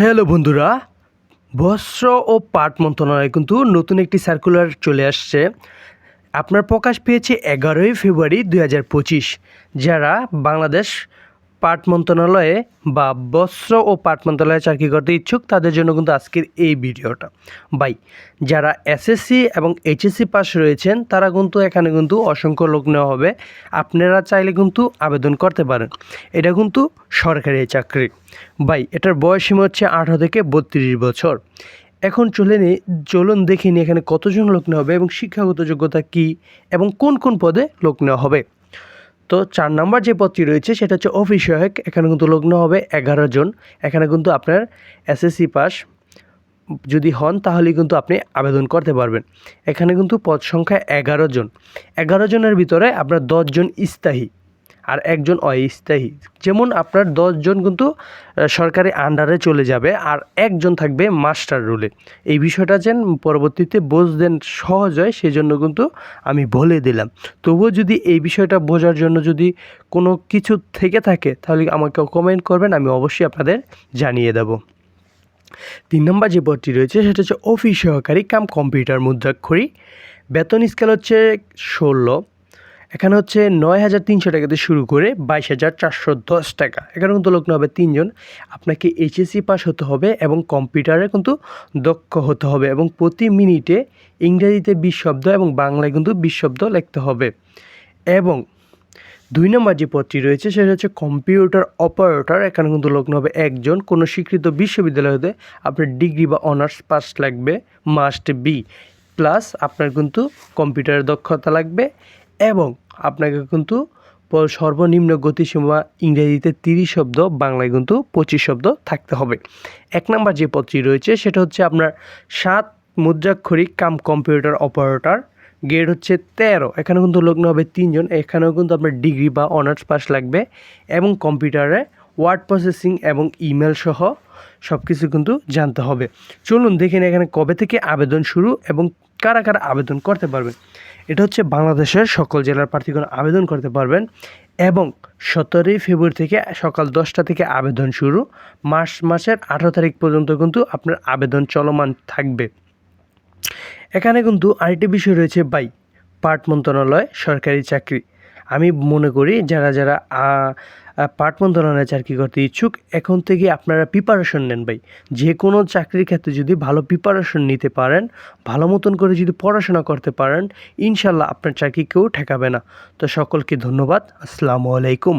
Hello বন্ধুরা, বস্ত্র ও পাট মন্ত্রণালয় কিন্তু নতুন একটি সার্কুলার চলে আসছে। আপনার প্রকাশ পেয়েছে এগারোই ফেব্রুয়ারি দুই হাজার পঁচিশ, যারা বাংলাদেশ পাট মন্ত্রণালয়ে বা বস্ত্র ও পাট মন্ত্রণালয়ে চাকরি করতে ইচ্ছুক, তাদের জন্য কিন্তু আজকের এই ভিডিওটা। বাই যারা এসএসসি এবং এইচএসসি পাস রয়েছেন, তারা কিন্তু এখানে কিন্তু অসংখ্য লোক নেওয়া হবে। আপনারা চাইলে কিন্তু আবেদন করতে পারেন। এটা কিন্তু সরকারি চাকরি। বাই এটার বয়স সীমা হচ্ছে আঠারো থেকে বত্রিশ বছর। এখন চলে নি, চলুন দেখে নিই এখানে কতজন লোক নেওয়া হবে এবং শিক্ষাগত যোগ্যতা কী এবং কোন কোন পদে লোক নেওয়া হবে। তো চার নম্বর যে পদটি রয়েছে, সেটা হচ্ছে অফিস সহায়ক। এখানে কিন্তু লগ্ন হবে এগারো জন। এখানে কিন্তু আপনার এসএসসি পাস যদি হন, তাহলে কিন্তু আপনি আবেদন করতে পারবেন। এখানে কিন্তু পদ সংখ্যা এগারো জন। এগারো জনের ভিতরে আপনার দশজন স্থায়ী। আর একজন অস্থায়ী। যেমন আপনার দশজন কিন্তু সরকারি আন্ডারে চলে যাবে আর একজন থাকবে মাস্টার রুলে এই বিষয়টা যেন পরবর্তীতে বুঝতেন সহজ হয় সেই জন্য কিন্তু আমি বলে দিলাম। তবুও যদি এই বিষয়টা বোঝার জন্য যদি কোনো কিছু থেকে থাকে, তাহলে আমাকে কমেন্ট করবেন, আমি অবশ্যই আপনাদের জানিয়ে দেবো। তিন নম্বর যে পদটি রয়েছে, সেটা হচ্ছে অফিস সহকারী কাম কম্পিউটার মুদ্রাক্ষরী। বেতন স্কেল হচ্ছে ষোলো। এখানে হচ্ছে নয় হাজার তিনশো টাকাতে শুরু করে বাইশ হাজার চারশো দশ টাকা। এখানে কিন্তু নেওয়া হবে তিনজন। আপনাকে এইচএসসি পাস হতে হবে এবং কম্পিউটারে কিন্তু দক্ষ হতে হবে এবং প্রতি মিনিটে ইংরেজিতে বিশ শব্দ এবং বাংলায় কিন্তু বিশ শব্দ লিখতে হবে। এবং দুই নম্বর যে পদটি রয়েছে সেটা হচ্ছে কম্পিউটার অপারেটর এখানে কিন্তু লগ্ন হবে একজন। কোনো স্বীকৃত বিশ্ববিদ্যালয় হতে আপনার ডিগ্রি বা অনার্স পাস লাগবে মাস্ট বি প্লাস আপনার কিন্তু কম্পিউটারের দক্ষতা লাগবে এবং আপনাকে কিন্তু সর্বনিম্ন গতিসীমা ইংরেজিতে তিরিশ শব্দ, বাংলায় কিন্তু পঁচিশ শব্দ থাকতে হবে। এক নম্বর যে পদটি রয়েছে, সেটা হচ্ছে আপনার সাত মুদ্রাক্ষরিক কাম কম্পিউটার অপারেটর গ্রেড হচ্ছে তেরো। এখানে কিন্তু লগ্ন হবে তিনজন, এখানেও কিন্তু আপনার ডিগ্রি বা অনার্স পাস লাগবে এবং কম্পিউটারে ওয়ার্ড প্রসেসিং এবং ইমেল সহ সব কিছু কিন্তু জানতে হবে। চলুন দেখেন এখানে কবে থেকে আবেদন শুরু এবং কারা কারা আবেদন করতে পারবেন? এটা হচ্ছে বাংলাদেশের সকল জেলার প্রার্থীগণ আবেদন করতে পারবেন এবং সতেরোই ফেব্রুয়ারি থেকে সকাল দশটা থেকে আবেদন শুরু। মার্চ মাসের আঠারো তারিখ পর্যন্ত কিন্তু আপনার আবেদন চলমান থাকবে। এখানে কিন্তু আরেকটি বিষয় রয়েছে বাই পাট মন্ত্রণালয় সরকারি চাকরি। আমি মনে করি যারা যারা আ, ধরনের চাকরি করতে ইচ্ছুক এখন থেকে আপনারা প্রিপারেশন নেন ভাই। যে কোনো চাকরির ক্ষেত্রে যদি ভালো প্রিপারেশন নিতে পারেন ভালো মতন করে যদি পড়াশোনা করতে পারেন ইনশাল্লাহ আপনার চাকরি কেউ ঠেকাবে না। তো সকলকে ধন্যবাদ আসসালামু আলাইকুম।